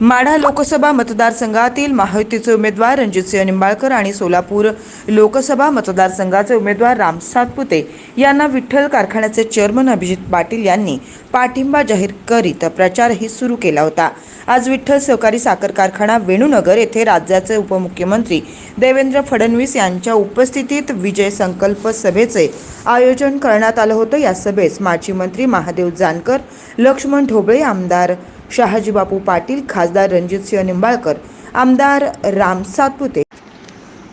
माढा लोकसभा मतदारसंघातील महायुतीचे उमेदवार रणजितसिंह निंबाळकर आणि सोलापूर लोकसभा मतदारसंघाचे उमेदवार राम सातपुते यांना विठ्ठल कारखान्याचे चेअरमन अभिजित पाटील यांनी पाठिंबा जाहीर करीत प्रचारही सुरू केला होता. आज विठ्ठल सहकारी साखर कारखाना वेणूनगर येथे राज्याचे उपमुख्यमंत्री देवेंद्र फडणवीस यांच्या उपस्थितीत विजय संकल्प सभेचे आयोजन करण्यात आलं होतं. या सभेस माजी मंत्री महादेव जानकर लक्ष्मण ढोबळे आमदार शहाजीबापू पाटील खासदार रणजितसिंह निंबाळकर आमदार राम सातपुते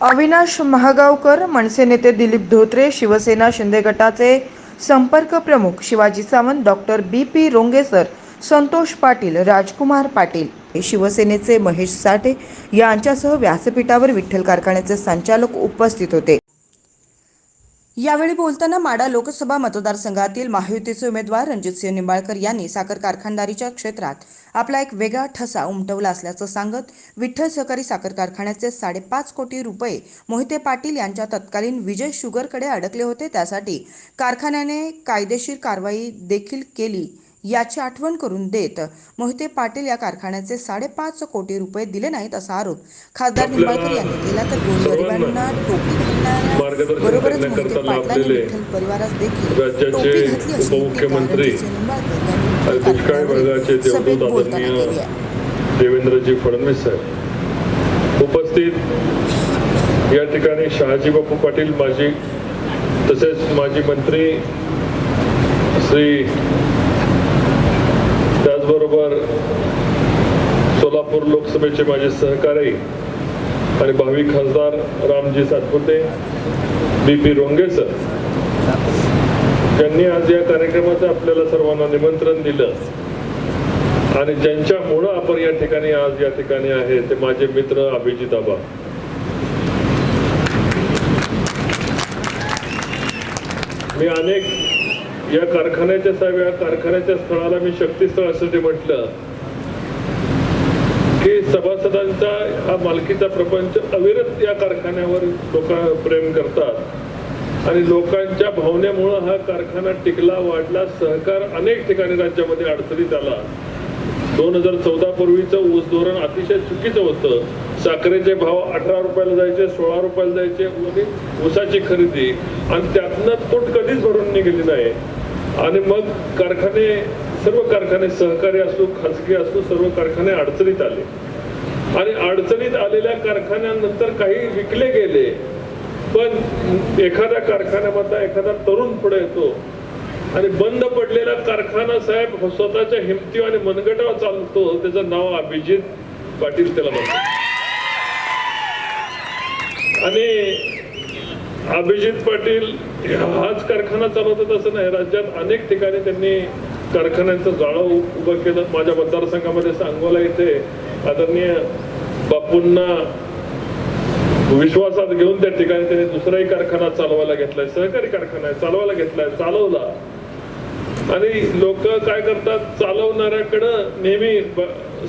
अविनाश महागावकर मनसे नेते दिलीप धोत्रे शिवसेना शिंदे गटाचे संपर्क प्रमुख Shivaji Sawant doctor B P रोंगेसर Santosh Patil Rajkumar Patil शिवसेनेचे महेश साठे यांच्यासह व्यासपीठावर विठ्ठल कारखान्याचे संचालक उपस्थित होते. यावेळी बोलताना माडा लोकसभा मतदारसंघातील महायुतीचे उमेदवार रणजितसिंह निंबाळकर यांनी साखर कारखानदारीच्या क्षेत्रात आपला एक वेगळा ठसा उमटवला असल्याचं सांगत विठ्ठल सहकारी साखर कारखान्याचे साडेपाच कोटी रुपये मोहिते पाटील यांच्या तत्कालीन विजय शुगरकडे अडकले होते. त्यासाठी कारखान्याने कायदेशीर कारवाई देखील केली. याची आठवण करून देत मोहिते पाटील या कारखान्याचे साडेपाच कोटी रुपये दिले नाहीत असा आरोप खासदार निंबाळकर यांनी केला तर गोरगरिबांना टोपी घालणाऱ्या बरोबरच मोहिते पाटलांनी विठ्ठल परिवारास देखील टोपी घातली अशी उपमुख्यमंत्री दुष्काळी वर्गाचे सभेत बोलताना केली आहे. देवेंद्रजी फडणवीस साहेब उपस्थित या ठिकाणी शहाजी बापू पाटील माजी तसेच माजी मंत्री श्री सभेचे माझे सहकारी आणि भावी खासदार रामजी सातपुते बी पी रोंगेसर त्यांनी आज या कार्यक्रमाचं आपल्याला सर्वांना निमंत्रण दिलं. आणि ज्यांच्यामुळं आपण या ठिकाणी आज या ठिकाणी आहे ते माझे मित्र अभिजित आबा. मी अनेक या कारखान्याच्या साहेब या कारखान्याच्या स्थळाला मी शक्तीस्थळ असं ते म्हटलं की सभासदांचा हा मालकीचा प्रपंच अविरत या कारखान्यावर लोक प्रेम करतात. आणि लोकांच्या भावनेमुळं हा कारखाना टिकला वाढला. सहकार अनेक ठिकाणी राज्यामध्ये अडचणीत आला. दोन हजार चौदा पूर्वीचं ऊस धोरण अतिशय चुकीचं होतं. साखरेचे भाव अठरा रुपयाला जायचे सोळा रुपयाला जायचे आणि ऊसाची खरेदी. आणि त्यातनं तूट कधीच भरून निघाली नाही. आणि मग कारखाने सर्व कारखाने सहकारी असो खाजगी असो सर्व कारखाने अडचणीत आले. आणि अडचणीत आलेल्या कारखान्यानंतर काही विकले गेले पण एखाद्या कारखान्यामधला एखादा तरुण पुढे येतो आणि बंद पडलेला कारखाना साहेब हो स्वतःच्या हिमती आणि मनगटावर चालतो त्याचं नाव अभिजित पाटील त्याला म्हणतो आणि अभिजित पाटील हाच कारखाना चालवतात असं नाही राज्यात अनेक ठिकाणी त्यांनी कारखान्यांचं जाळं उभं केलं. माझ्या मतदारसंघामध्ये सांगोला इथे आदरणीय बापूंना विश्वासात घेऊन त्या ठिकाणी त्यांनी दुसराही कारखाना चालवायला घेतलाय सहकारी कारखाना आहे चालवायला घेतलाय चालवला. आणि लोक काय करतात? चालवणाऱ्याकडं नेहमी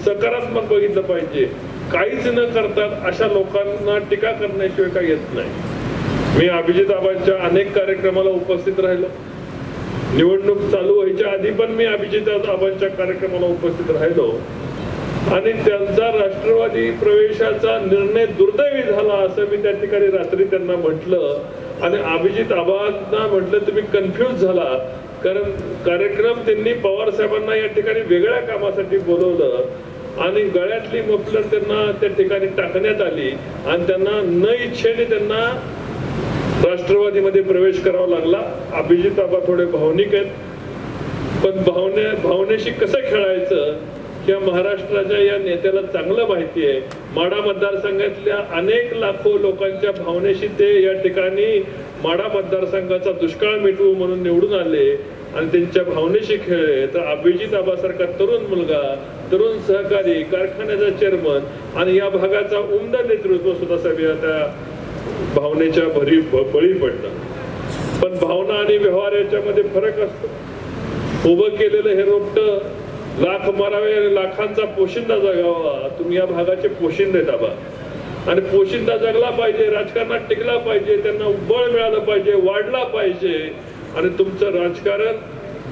सकारात्मक बघितलं पाहिजे. काहीच न करतात अशा लोकांना टीका करण्याशिवाय काही येत नाही. मी अभिजित आबांच्या अनेक कार्यक्रमाला उपस्थित राहिलो. निवडणूक चालू व्हायच्या आधी पण मी अभिजित आबांच्या कार्यक्रमाला उपस्थित राहिलो. आणि त्यांचा राष्ट्रवादी प्रवेशाचा निर्णय दुर्दैवी झाला असं मी त्या ठिकाणी रात्री त्यांना म्हटलं. आणि अभिजित आबांना म्हटलं तुम्ही कन्फ्युज झाला. कारण कार्यक्रम त्यांनी पवार साहेबांना या ठिकाणी वेगळ्या कामासाठी बोलवलं. आणि गळ्यातली मफलर त्यांना त्या ठिकाणी टाकण्यात आली. आणि त्यांना न इच्छेने त्यांना राष्ट्रवादीमध्ये प्रवेश करावा लागला. अभिजित आबा थोडे भावनिक आहेत. पण भावने भावनेशी कसं खेळायचं किंवा महाराष्ट्राच्या या नेत्याला चांगलं माहिती आहे. माडा मतदारसंघातल्या अनेक लाखो लोकांच्या भावनेशी ते या ठिकाणी माडा मतदारसंघाचा दुष्काळ मिटवू म्हणून निवडून आले आणि त्यांच्या भावनेशी खेळले. तर अभिजित आबासारखा तरुण मुलगा तरुण सहकारी कारखान्याचा चेअरमन आणि या भागाचा उमदा नेतृत्व सुद्धा साहेब त्या भावनेच्या भरी बळी पडतात पण भावना आणि व्यवहार याच्यामध्ये फरक असतो. उभं केलेलं हे रोपट लाख मारावे आणि लाखांचा पोशिंदा जगावा. तुम्ही या भागाचे पोशिंदे दाबा. आणि पोशिंदा जगला पाहिजे राजकारणात टिकला पाहिजे त्यांना बळ मिळालं पाहिजे वाढला पाहिजे. आणि तुमचं राजकारण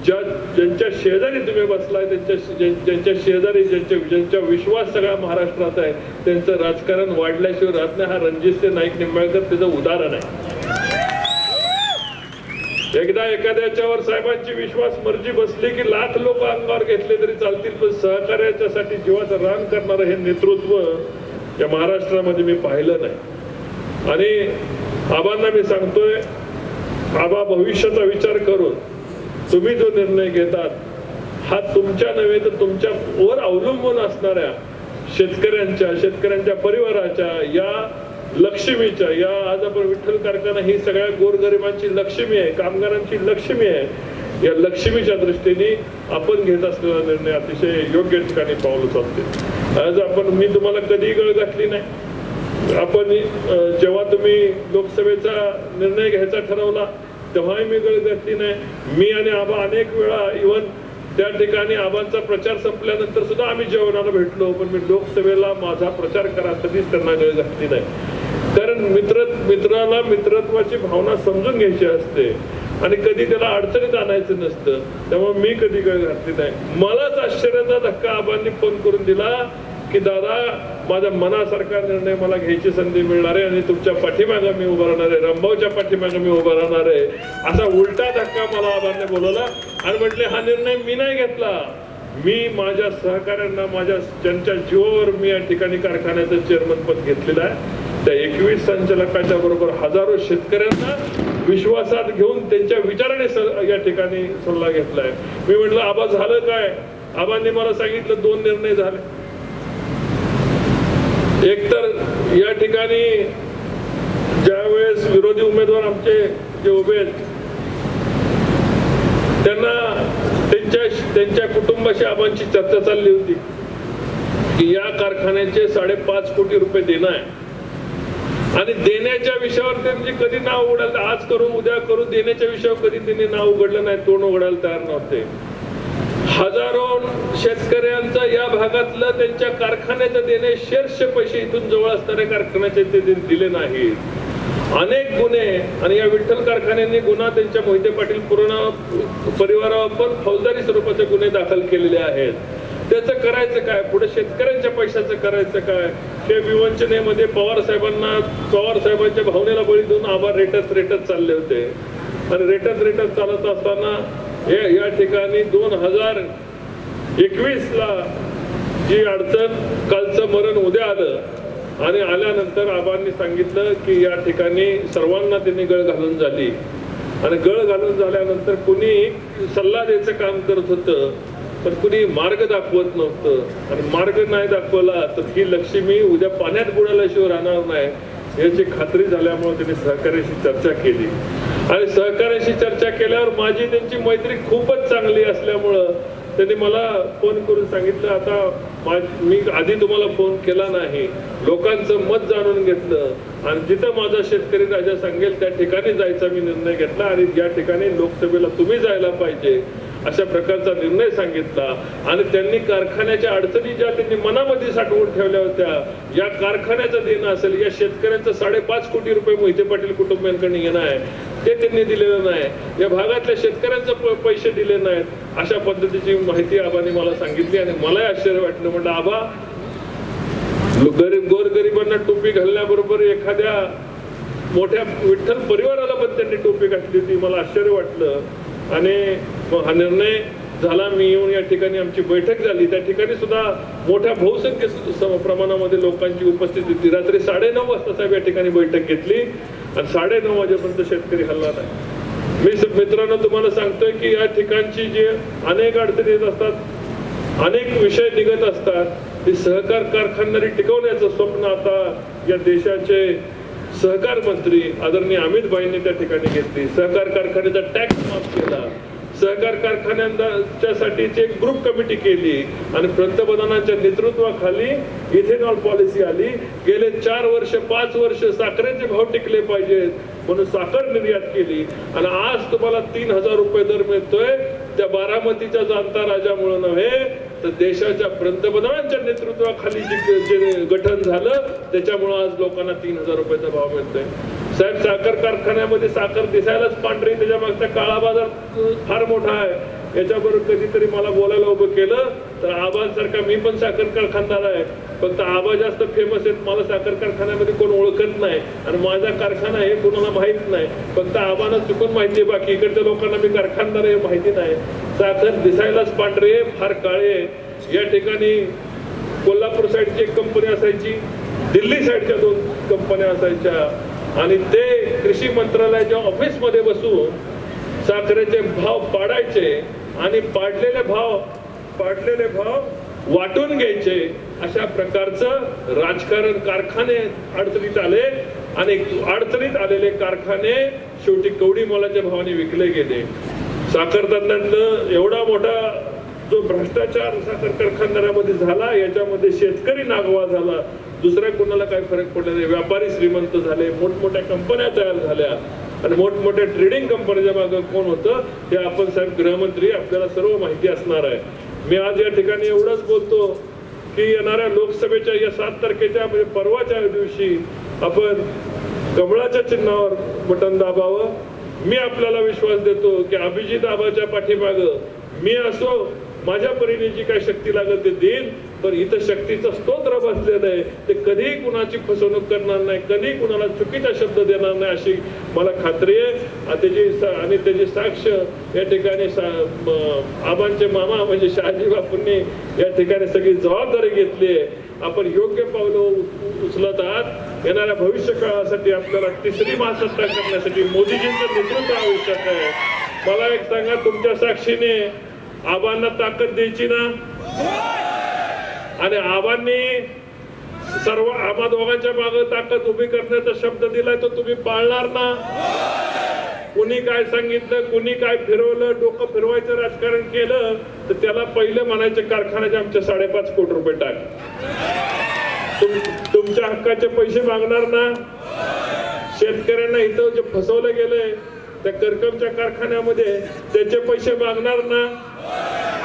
ज्या ज्यांच्या शेजारी तुम्ही बसलाय त्यांच्या ज्यां- ज्यांच्या शेजारी ज्यांच्या ज्यांच्या विश्वास सगळा महाराष्ट्रात आहे त्यांचं राजकारण वाढल्याशिवाय राहत नाही. हा रणजित नाईक निंबाळकर त्याचं उदाहरण आहे. एकदा एखाद्याच्यावर साहेबांची विश्वास मर्जी बसली की लाख लोक अंगावर घेतले तरी चालतील पण सहकार्याच्यासाठी जीवाचं रान करणारं हे नेतृत्व या महाराष्ट्रामध्ये मी पाहिलं नाही. आणि आबांना मी सांगतोय आबा भविष्याचा विचार करून तुम्ही जो निर्णय घेतात हा तुमच्या नव्हे तर तुमच्या वर अवलंबून असणाऱ्या शेतकऱ्यांच्या शेतकऱ्यांच्या परिवाराच्या या लक्ष्मीच्या या आज आपण विठ्ठल कारखाना ही सगळ्या गोरगरिबांची लक्ष्मी आहे कामगारांची लक्ष्मी आहे या लक्ष्मीच्या दृष्टीने आपण घेत असलेला निर्णय अतिशय योग्य ठिकाणी पाऊल उचलते आज आपण मी तुम्हाला कधीही गळ घातली नाही. आपण जेव्हा तुम्ही लोकसभेचा निर्णय घ्यायचा ठरवला तेव्हाही मी गळ घातली नाही. मी आणि आबा अनेक वेळा इवन त्या ठिकाणी आबांचा प्रचार संपल्यानंतर सुद्धा आम्ही जेवणाला भेटलो. पण मी लोकसभेला माझा प्रचार करा कधीच त्यांना गळ घातली नाही. कारण मित्र मित्राला मित्रत्वाची भावना समजून घ्यायची असते. आणि कधी त्याला अडचणीत आणायचं नसतं. त्यामुळे मी कधी गळ घातली नाही. मलाच आश्चर्याचा धक्का आबांनी फोन करून दिला की दादा माझ्या मनासारखा निर्णय मला घ्यायची संधी मिळणार आहे आणि तुमच्या पाठीमागं मी उभा राहणार आहे रंभावच्या पाठीमागं मी उभा राहणार आहे असा उलटा धक्का मला आबांनी बोलवला आणि म्हटले हा निर्णय मी नाही घेतला. मी माझ्या सहकाऱ्यांना माझ्या ज्यांच्या जीवावर मी या ठिकाणी कारखान्याचं चेअरमन पद घेतलेलं आहे त्या एकवीस संचालकाच्या बरोबर हजारो शेतकऱ्यांना विश्वासात घेऊन त्यांच्या विचाराने या ठिकाणी सल्ला घेतलाय. मी म्हटलं आबा झालं काय? आबांनी मला सांगितलं दोन निर्णय झाले. एकतर या ठिकाणी ज्यावेळेस विरोधी उमेदवार आमचे जे उभे आहेत त्यांना त्यांच्या त्यांच्या कुटुंबाशी आबांची चर्चा चालली होती की या कारखान्याचे साडेपाच कोटी रुपये देणं आहे. आणि देण्याच्या विषयावर त्यांनी कधी नाव उघडायला आज करू उद्या करू देण्याच्या विषयावर कधी त्यांनी नाव उघडलं नाही तोंड उघडायला तयार नव्हते. हजारो शेतकऱ्यांचं या भागातलं त्यांच्या कारखान्याचं देणे शेर्ष पैसे इथून जवळ असणाऱ्या कारखान्याचे ते दिले नाहीत अनेक गुन्हे आणि या विठ्ठल कारखान्यांनी गुन्हा त्यांच्या मोहिते पाटील पूर्ण परिवारावर पण फौजदारी स्वरूपाचे गुन्हे दाखल केलेले आहेत. त्याचं करायचं काय? पुढे शेतकऱ्यांच्या पैशाचं करायचं काय? हे विवंचनेमध्ये पवार साहेबांना पवार साहेबांच्या भावनेला बळी देऊन आभार रेटत रेटत चालले होते. आणि रेटत रेटत चालत असताना हे या ठिकाणी दोन हजार एकवीस ला जी अडचण कालचं मरण उद्या आलं आणि आल्यानंतर आबांनी सांगितलं की या ठिकाणी सर्वांना त्यांनी गळ घालून झाली. आणि गळ घालून झाल्यानंतर कुणी सल्ला द्यायचं काम करत होतं पण कुणी मार्ग दाखवत नव्हतं. आणि मार्ग नाही दाखवला तर ही लक्ष्मी उद्या पाण्यात बुडाल्याशिवाय राहणार नाही याची खात्री झाल्यामुळे त्यांनी सहकार्याशी चर्चा केली. आणि सहकार्याशी चर्चा केल्यावर माझी त्यांची मैत्री खूपच चांगली असल्यामुळं त्यांनी मला फोन करून सांगितलं आता मी आधी तुम्हाला फोन केला नाही. लोकांचं मत जाणून घेतलं. आणि जिथं माझा शेतकरी राजा सांगेल त्या ठिकाणी जायचा मी निर्णय घेतला आणि या ठिकाणी लोकसभेला तुम्ही जायला पाहिजे अशा प्रकारचा निर्णय सांगितला आणि त्यांनी कारखान्याच्या अडचणी ज्या त्यांनी मनामध्ये साठवून ठेवल्या होत्या या कारखान्याचं देणं असेल या शेतकऱ्यांचं साडेपाच कोटी रुपये मोहिते पाटील कुटुंबियांकडे येणं आहे ते त्यांनी दिलेलं नाही. या भागातल्या शेतकऱ्यांचं प- पैसे दिले नाहीत. अशा पद्धतीची माहिती आबाने मला सांगितली आणि मलाही आश्चर्य वाटलं. म्हटलं आबा गरीब गोरगरिबांना टोपी घालण्याबरोबर एखाद्या मोठ्या विठ्ठल परिवाराला पण त्यांनी टोपी घातली होती. मला आश्चर्य वाटलं. आणि मग हा निर्णय झाला. मी येऊन या ठिकाणी आमची बैठक झाली. त्या ठिकाणी सुद्धा मोठ्या बहुसंख्य प्रमाणामध्ये लोकांची उपस्थिती होती. रात्री साडेनऊ वाजता साहेब या ठिकाणी बैठक घेतली. आणि साडेनऊ वाजेपर्यंत शेतकरी हल्ला नाही मी स- मित्रांनो तुम्हाला सांगतोय की या ठिकाणची जी अनेक अडचणी येत असतात अनेक विषय निघत असतात ते सहकार कारखानदारी टिकवण्याचं स्वप्न आता या देशाचे सहकार मंत्री आदरणीय अमित भाईंनी त्या ठिकाणी घेतली. सहकार कारखान्याचा टॅक्स माफ केला. सहकार कारखान्यांच्यासाठीची एक ग्रुप कमिटी केली आणि पंतप्रधानांच्या नेतृत्वाखाली इथेनॉल पॉलिसी आली. गेले चार वर्ष पाच वर्ष साखरेचे भाव टिकले पाहिजेत म्हणून साखर निर्यात केली. आणि आज तुम्हाला तीन हजार रुपये दर मिळतोय. त्या बारामतीच्या जाणता राजामुळे नव्हे तर देशाच्या पंतप्रधानांच्या नेतृत्वाखाली जे जे गठन झालं त्याच्यामुळं आज लोकांना तीन हजार रुपयाचा भाव मिळतोय. साहेब साखर कारखान्यामध्ये साखर दिसायलाच पांढरी त्याच्या मागचा काळा बाजार फार मोठा आहे. याच्याबरोबर कधीतरी मला बोलायला उभं केलं तर आबासारखा मी पण साखर कारखानदार आहे. फक्त आबा जास्त फेमस आहेत मला साखर कारखान्यामध्ये कोण ओळखत नाही. आणि माझा कारखाना हे कोणाला माहीत नाही. फक्त आबानं चुकून माहिती आहे बाकी इकडच्या लोकांना मी कारखानदार हे माहिती नाही. साखर दिसायलाच पांढरे फार काळे या ठिकाणी कोल्हापूर साईडची एक कंपनी असायची दिल्ली साईडच्या दोन कंपन्या असायच्या. आणि ते कृषी मंत्रालयाच्या ऑफिसमध्ये बसून साखरेचे भाव पाडायचे आणि पाडलेले भाव पाडलेले भाव वाटून घ्यायचे अशा प्रकारचं राजकारण कारखाने अडचणीत आले आणि अडचणीत आलेले कारखाने शेवटी कवडी मोलाच्या भावाने विकले गेले. साखर तज्ञांतलं एवढा मोठा जो भ्रष्टाचार साखर कारखानदारामध्ये झाला याच्यामध्ये शेतकरी नागवा झाला दुसऱ्या कोणाला काय फरक पडला नाही. व्यापारी श्रीमंत झाले मोठमोठ्या कंपन्या तयार झाल्या आणि मोठमोठ्या ट्रेडिंग कंपनीच्या मागे कोण होतं? हे आपण साहेब गृहमंत्री आपल्याला सर्व माहिती असणार आहे. मी आज या ठिकाणी एवढंच बोलतो की येणाऱ्या लोकसभेच्या या सात तारखेच्या म्हणजे परवाच्या दिवशी आपण कमळाच्या चिन्हावर बटन दाबावं. मी आपल्याला विश्वास देतो की अभिजित आबाच्या पाठीमाग मी असो माझ्या परीने जी काय शक्ती लागेल ते देईन. पण इथं शक्तीचं स्तोत्र बसलेलं आहे. ते कधीही कुणाची फसवणूक करणार नाही कधी कुणाला चुकीचा शब्द देणार नाही अशी मला खात्री आहे. आणि त्याची आणि त्याची साक्ष या ठिकाणी सा- आबांचे मामा म्हणजे शहाजी बापूंनी या ठिकाणी सगळी जबाबदारी घेतली आहे. आपण योग्य पावलं उचलत आहात. येणाऱ्या भविष्य काळासाठी आपल्याला तिसरी महासत्ता करण्यासाठी मोदीजींचं नेतृत्व आवश्यक आहे. मला एक सांगा तुमच्या साक्षीने आबांना ताकद द्यायची ना? आणि आबांनी सर्व आम्हा दोघांच्या मागे ताकद उभी करण्याचा शब्द दिलाय तर तुम्ही पाळणार ना? कुणी काय सांगितलं कुणी काय फिरवलं डोकं फिरवायचं राजकारण केलं तर त्याला पहिलं म्हणायचे कारखान्याचे आमचे साडेपाच कोटी रुपये टाक. तुम तुमच्या हक्काचे पैसे मागणार ना? शेतकऱ्यांना इथं जे फसवलं गेलंय त्या करकमच्या कारखान्यामध्ये त्याचे पैसे मागणार ना?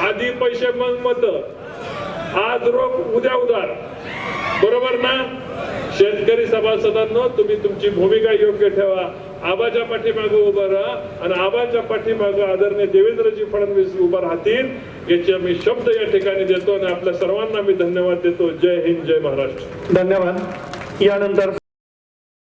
आधी पैसे मग मत. आज रोग उद्या उदार. बरोबर ना? शेतकरी सभासदांनो तुम्ही तुमची भूमिका योग्य ठेवा. आबाच्या पाठीमागे उभं राहा आणि आबाच्या पाठीमागे आदरणीय देवेंद्रजी फडणवीस उभं राहतील याचे मी शब्द या ठिकाणी देतो आणि आपल्या सर्वांना मी धन्यवाद देतो. जय हिंद जय महाराष्ट्र. धन्यवाद. यानंतर